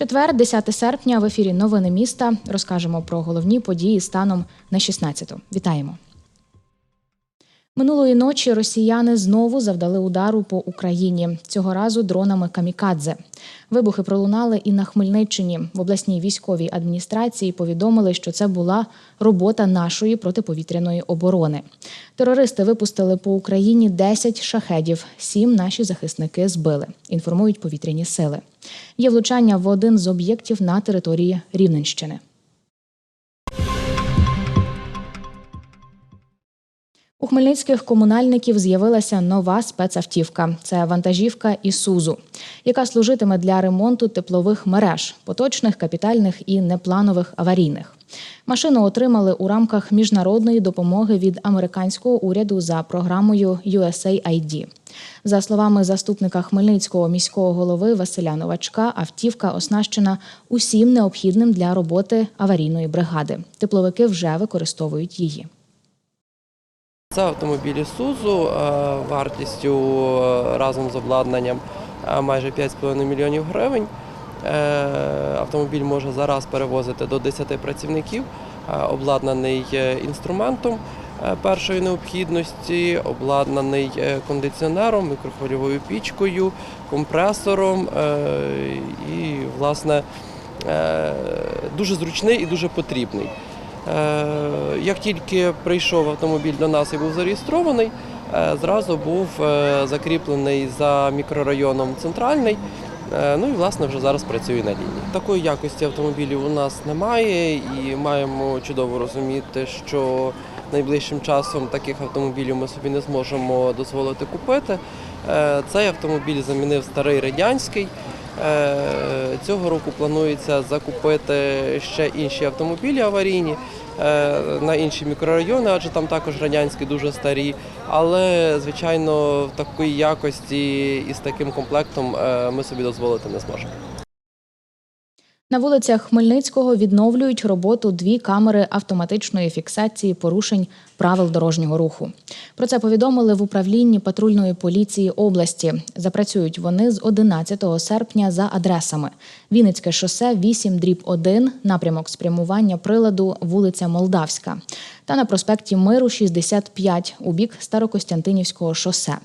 Четвер, 10 серпня, в ефірі Новини міста. Розкажемо про головні події станом на 16-ту. Вітаємо. Минулої ночі росіяни знову завдали удару по Україні. Цього разу дронами камікадзе. Вибухи пролунали і на Хмельниччині. В обласній військовій адміністрації повідомили, що це була робота нашої протиповітряної оборони. Терористи випустили по Україні 10 шахедів. Сім наші захисники збили. Інформують повітряні сили. Є влучання в один з об'єктів на території Рівненщини. У хмельницьких комунальників з'явилася нова спецавтівка. Це вантажівка Ісузу, яка служитиме для ремонту теплових мереж, поточних, капітальних і непланових аварійних. Машину отримали у рамках міжнародної допомоги від американського уряду за програмою USAID. За словами заступника Хмельницького міського голови Василя Новачка, автівка оснащена усім необхідним для роботи аварійної бригади. Тепловики вже використовують її. Це автомобілі Сузу е, вартістю е, разом з обладнанням е, майже 5,5 мільйонів гривень. Автомобіль може зараз перевозити до 10 працівників, обладнаний інструментом першої необхідності, обладнаний кондиціонером, мікрохвильовою пічкою, компресором і, власне, дуже зручний і дуже потрібний. Е, Як тільки прийшов автомобіль до нас і був зареєстрований, е, зразу був е, закріплений за мікрорайоном центральний. Ну і власне вже зараз працює на лінії. Такої якості автомобілів у нас немає, і маємо чудово розуміти, що найближчим часом таких автомобілів ми собі не зможемо дозволити купити. Цей автомобіль замінив старий радянський. Е, Цього року планується закупити ще інші автомобілі аварійні е, на інші мікрорайони, адже там також радянські дуже старі. Але звичайно, в такої якості і з таким комплектом е, ми собі дозволити не зможемо. На вулицях Хмельницького відновлюють роботу дві камери автоматичної фіксації порушень правил дорожнього руху. Про це повідомили в управлінні патрульної поліції області. Запрацюють вони з 11 серпня за адресами: Вінницьке шосе 8 дріб 1, напрямок спрямування приладу вулиця Молдавська та на проспекті Миру 65 у бік Старокостянтинівського шосе.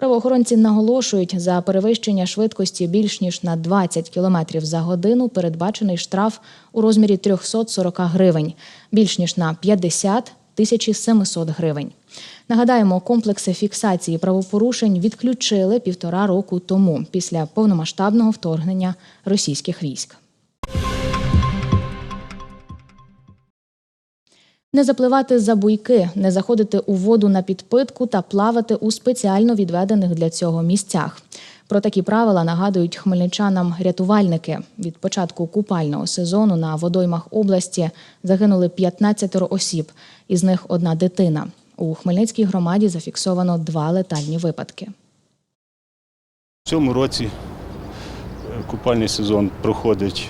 Правоохоронці наголошують, за перевищення швидкості більш ніж на 20 км за годину передбачений штраф у розмірі 340 гривень, більш ніж на 50 – 1700 гривень. Нагадаємо, комплекси фіксації правопорушень відключили півтора року тому після повномасштабного вторгнення російських військ. Не запливати за буйки, не заходити у воду на підпитку та плавати у спеціально відведених для цього місцях. Про такі правила нагадують хмельничанам рятувальники. Від початку купального сезону на водоймах області загинули 15 осіб, із них одна дитина. У Хмельницькій громаді зафіксовано два летальні випадки. В цьому році е, купальний сезон проходить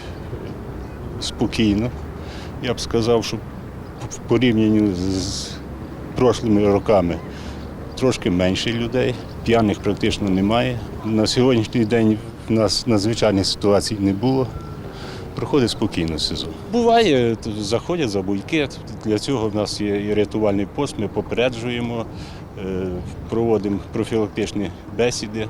спокійно. Я б сказав, що в порівнянні з прошлими роками трошки менше людей, п'яних практично немає. На сьогоднішній день в нас надзвичайних ситуацій не було. Проходить спокійно сезон. Буває, заходять за буйки. Для цього в нас є і рятувальний пост, ми попереджуємо, е, проводимо профілактичні бесіди.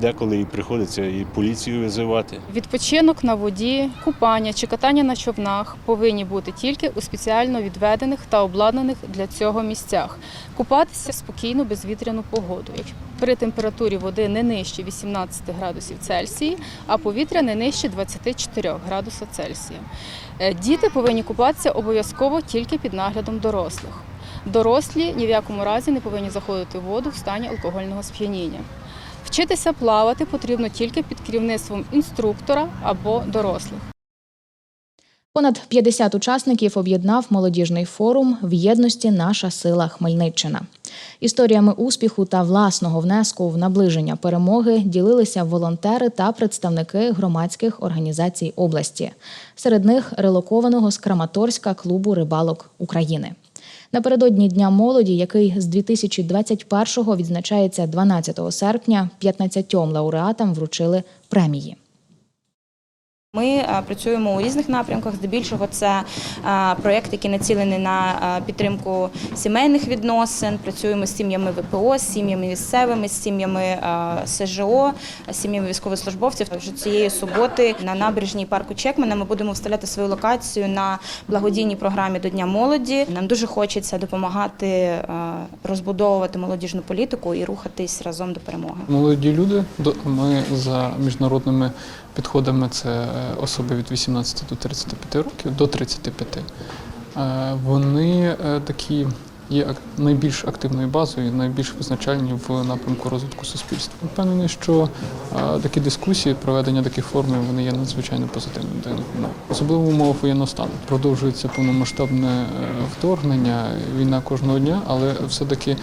Деколи і приходиться і поліцію визивати. Відпочинок на воді, купання чи катання на човнах повинні бути тільки у спеціально відведених та обладнаних для цього місцях. Купатися в спокійну безвітряну погоду. При температурі води не нижче 18 градусів Цельсії, а повітря не нижче 24 градуса Цельсія. Е, Діти повинні купатися обов'язково тільки під наглядом дорослих. Дорослі ні в якому разі не повинні заходити в воду в стані алкогольного сп'яніння. Вчитися плавати потрібно тільки під керівництвом інструктора або дорослих. Понад 50 учасників об'єднав молодіжний форум в єдності Наша сила Хмельниччина. Історіями успіху та власного внеску в наближення перемоги ділилися волонтери та представники громадських організацій області. Серед них релокованого з Краматорська клубу рибалок України. Напередодні Дня молоді, який з 2021-го відзначається 12 серпня, 15 лауреатам вручили премії. Ми е, працюємо у різних напрямках. Здебільшого це е, проєкти, які націлені на е, підтримку сімейних відносин. Працюємо з сім'ями ВПО, з сім'ями місцевими, з сім'ями СЖО, з сім'ями військовослужбовців. Вже цієї суботи на набережній парку Чекмана ми будемо вставляти свою локацію на благодійній програмі до Дня молоді. Нам дуже хочеться допомагати розбудовувати молодіжну політику і рухатись разом до перемоги. Молоді люди, ми за міжнародними підходами це е, особи від 18 до 35 років, до 35. Е, Вони е, такі є найбільш активною базою, найбільш визначальні в напрямку розвитку суспільства. Впевнений, що такі дискусії, проведення таких форумів, вони є надзвичайно позитивним. для них. Ну, Особливо в умовах воєнного стану. Продовжується повномасштабне вторгнення, війна кожного дня, але все-таки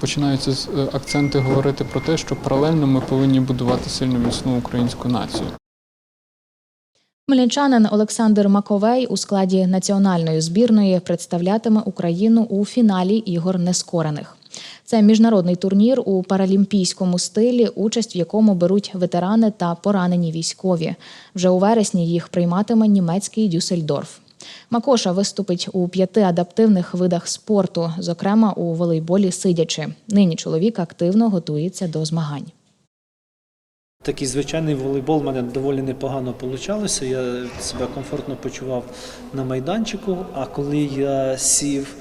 починаються акценти говорити про те, що паралельно ми повинні будувати сильну міцну українську націю. Хмельничанин Олександр Маковей у складі національної збірної представлятиме Україну у фіналі ігор нескорених. Це міжнародний турнір у паралімпійському стилі, участь в якому беруть ветерани та поранені військові. Вже у вересні їх прийматиме німецький Дюссельдорф. Макоша виступить у п'яти адаптивних видах спорту, зокрема у волейболі сидячи. Нині чоловік активно готується до змагань. Такий звичайний волейбол в мене доволі непогано вийшло. Я себе комфортно почував на майданчику. А коли я сів,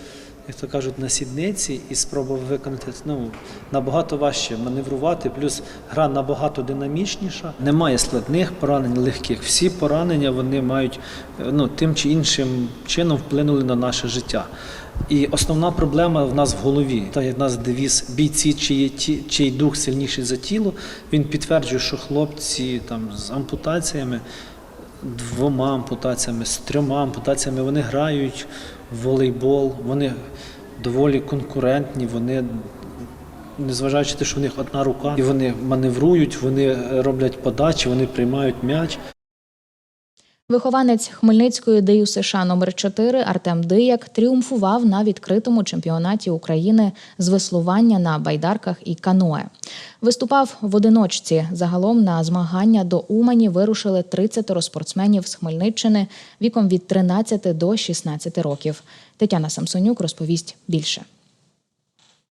як то кажуть, на сідниці і спробував виконати, ну набагато важче маневрувати. Плюс гра набагато динамічніша. Немає складних поранень, легких. Всі поранення вони мають е, ну, тим чи іншим чином вплинули на наше життя. І основна проблема в нас в голові. Так як нас девіз бійці, ті, чий дух сильніший за тіло, він підтверджує, що хлопці там з ампутаціями, двома ампутаціями, з трьома ампутаціями, вони грають волейбол, вони доволі конкурентні, вони. Незважаючи на те, що в них одна рука, і вони маневрують, вони роблять подачі, вони приймають м'яч. Вихованець Хмельницької ДЮ США номер 4 Артем Дияк тріумфував на відкритому чемпіонаті України з веслування на байдарках і каное. Виступав в одиночці. Загалом на змагання до Умані вирушили 30 спортсменів з Хмельниччини віком від 13 до 16 років. Тетяна Самсонюк розповість більше.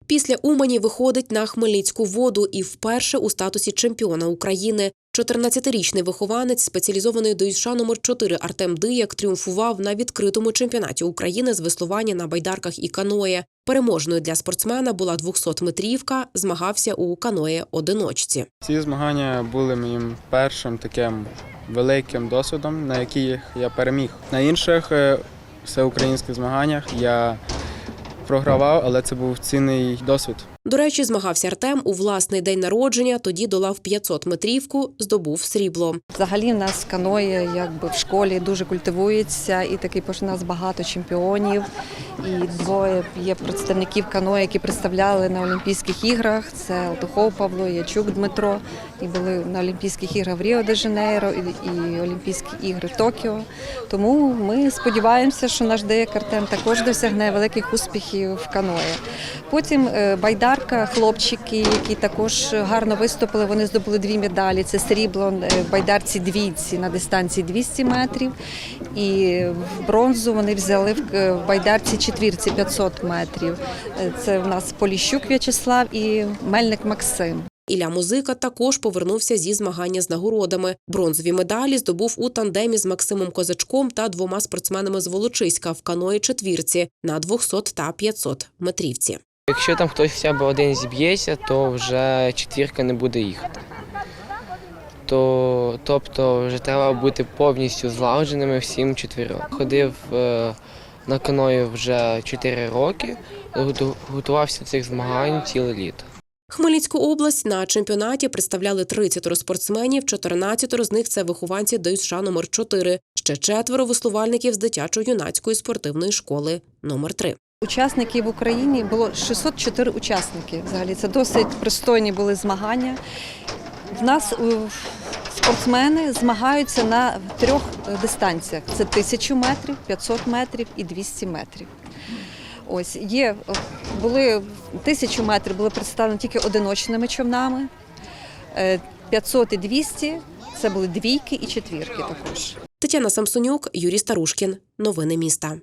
Після Умані виходить на Хмельницьку воду і вперше у статусі чемпіона України. 14-річний вихованець спеціалізованої до США номер 4 Артем Дияк тріумфував на відкритому чемпіонаті України з веслування на байдарках і каное. Переможною для спортсмена була 200-метрівка, змагався у каное одиночці. Ці змагання були моїм першим таким великим досвідом, на яких я переміг. На інших е, всеукраїнських змаганнях я програвав, але це був цінний досвід. До речі, змагався Артем у власний день народження, тоді долав 500-метрівку, здобув срібло. Взагалі в нас каноє якби в школі дуже культивується, і такий у нас багато чемпіонів. І двоє є представників каноє, які представляли на Олімпійських іграх. Це Алтухов Павло, Ячук Дмитро. І були на Олімпійських іграх в Ріо де Жанейро і, Олімпійські ігри в Токіо. Тому ми сподіваємося, що наш деяк Артем також досягне великих успіхів в каное. Потім е, байдарка, хлопчики, які також гарно виступили. Вони здобули дві медалі. Це срібло е, в байдарці двійці на дистанції 200 метрів. І бронзу вони взяли в е, байдарці четвірці 500 метрів. Е, Це в нас Поліщук В'ячеслав і Мельник Максим. Ілля Музика також повернувся зі змагання з нагородами. Бронзові медалі здобув у тандемі з Максимом Козачком та двома спортсменами з Волочиська в каної четвірці на 200 та 500 метрівці. Якщо там хтось хоча б один зіб'ється, то вже четвірка не буде їхати. То, тобто вже треба бути повністю злагодженими всім чотирьом. Ходив е, на каною вже 4 роки, готувався до цих змагань ціле літо. Хмельницьку область на чемпіонаті представляли 30 спортсменів, 14 з них це вихованці ДЮСШ номер 4. ще четверо веслувальників з дитячо-юнацької спортивної школи номер 3 Учасників в Україні було 604 учасники. Взагалі це досить пристойні були змагання. В нас е, спортсмени змагаються на трьох е, дистанціях: це 1000 метрів, 500 метрів і 200 метрів. Ось є е, були 1000 метрів були представлені тільки одиночними човнами. е, 500 і 200 – це були двійки і четвірки також. Тетяна Самсонюк, Юрій Старушкін. Новини міста.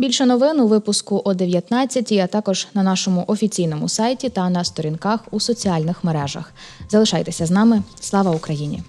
Більше новин у випуску о 19 а також на нашому офіційному сайті та на сторінках у соціальних мережах. Залишайтеся з нами. Слава Україні!